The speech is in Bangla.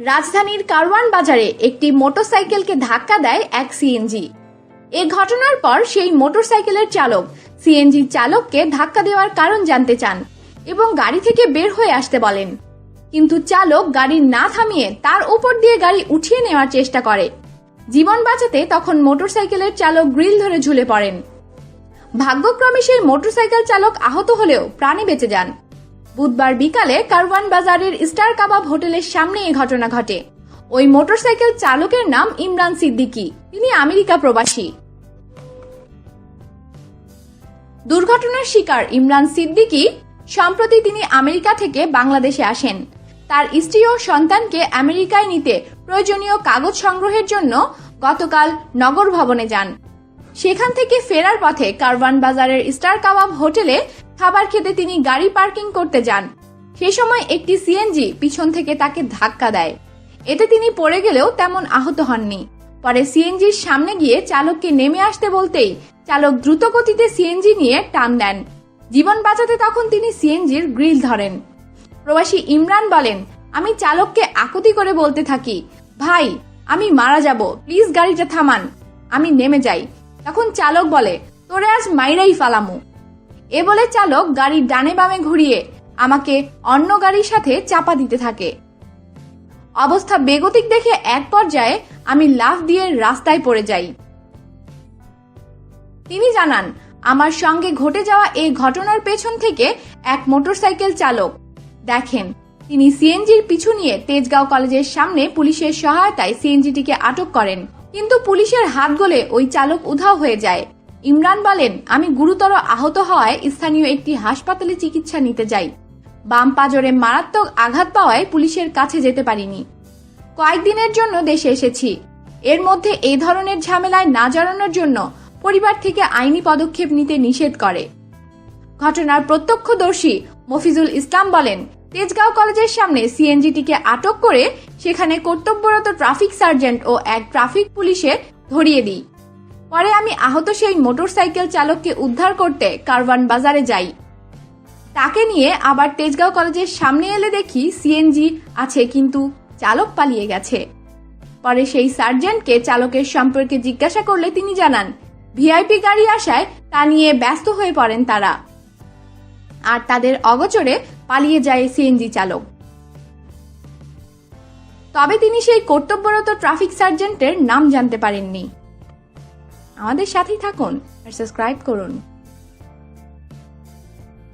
রাজধানীর কারওয়ান বাজারে একটি মোটরসাইকেলকে ধাক্কা দেয় এক সিএনজি। এ ঘটনার পর সেই মোটরসাইকেলের চালক সিএনজি চালককে ধাক্কা দেওয়ার কারণ জানতে চান এবং গাড়ি থেকে বের হয়ে আসতে বলেন। কিন্তু চালক গাড়ি না থামিয়ে তার উপর দিয়ে গাড়ি উঠিয়ে নেওয়ার চেষ্টা করে। জীবন বাঁচাতে তখন মোটরসাইকেলের চালক গ্রিল ধরে ঝুলে পড়েন। ভাগ্যক্রমে সেই মোটরসাইকেল চালক আহত হলেও প্রাণে বেঁচে যান। বুধবার বিকালে কারওয়ান বাজারের স্টার কাবাব হোটেলের সামনে এই ঘটনা ঘটে। ওই মোটরসাইকেল চালকের নাম ইমরান সিদ্দিকী। তিনি আমেরিকা প্রবাসী। দুর্ঘটনার শিকার ইমরান সিদ্দিকী সম্প্রতি তিনি আমেরিকা থেকে বাংলাদেশে আসেন। তার স্ত্রী ও সন্তানকে আমেরিকায় নিতে প্রয়োজনীয় কাগজ সংগ্রহের জন্য গতকাল নগর ভবনে যান। সেখান থেকে ফেরার পথে কারওয়ান বাজারের স্টার কাবাব হোটেলে খাবার খেতে তিনি গাড়ি পার্কিং করতে যান। সে সময় একটি সিএনজি পিছন থেকে তাকে ধাক্কা দেয়। এতে তিনি পড়ে গেলেও তেমন আহত হননি। পরে সিএনজির সামনে গিয়ে চালককে নেমে আসতে বলতেই চালক দ্রুত গতিতে সিএনজি নিয়ে টান দেন। জীবন বাঁচাতে তখন তিনি সিএনজির গ্রিল ধরেন। প্রবাসী ইমরান বলেন, আমি চালককে আকুতি করে বলতে থাকি, ভাই, আমি মারা যাব, প্লিজ গাড়িটা থামান, আমি নেমে যাই। তখন চালক বলে, তোরে আজ মাইরাই ফালামু। এ বলে চালক গাড়ির ডানে বামে ঘুরিয়ে আমাকে অন্য গাড়ির সাথে চাপা দিতে থাকে। অবস্থা বেগতিক দেখে এক পর্যায়ে আমি লাফ দিয়ে রাস্তায় পড়ে যাই। তিনি জানান, আমার সঙ্গে ঘটে যাওয়া এই ঘটনার পেছন থেকে এক মোটরসাইকেল চালক। দেখেন, তিনি সিএনজির পিছু নিয়ে তেজগাঁও কলেজের সামনে পুলিশের সহায়তায় সিএনজিটিকে আটক করেন। কিন্তু পুলিশের হাত গলে ওই চালক উধাও হয়ে যায়। ইমরান বলেন, আমি গুরুতর আহত হওয়ায় স্থানীয় একটি হাসপাতালে চিকিৎসা নিতে যাই। বাম পাজরে মারাত্মক আঘাত পাওয়ায় পুলিশের কাছে যেতে পারিনি। কয়েকদিনের জন্য দেশে এসেছি। এর মধ্যে এই ধরনের ঝামেলায় না জড়ানোর জন্য পরিবার থেকে আইনি পদক্ষেপ নিতে নিষেধ করে। ঘটনার প্রত্যক্ষদর্শী মফিজুল ইসলাম বলেন তেজগাঁও কলেজের সামনে সিএনজিটিকে আটক করে সেখানে কর্তব্যরত ট্রাফিক সার্জেন্ট ও এক ট্রাফিক পুলিশে ধরিয়ে দিই। পরে আমি আহত সেই মোটরসাইকেল চালককে উদ্ধার করতে কারওয়ান বাজারে যাই। তাকে নিয়ে আবার তেজগাঁও কলেজের সামনে এলে দেখি সিএনজি আছে কিন্তু চালক পালিয়ে গেছে। পরে সেই সার্জেন্টকে চালকের সম্পর্কে জিজ্ঞাসা করলে তিনি জানান, ভিআইপি গাড়ি আসায় তা নিয়ে ব্যস্ত হয়ে পড়েন তারা। আর তাদের অগচরে পালিয়ে যায় সিএনজি চালক। তবে তিনি সেই কর্তব্যরত ট্রাফিক সার্জেন্টের নাম জানতে পারেননি। আমাদের সাথেই থাকুন আর সাবস্ক্রাইব করুন।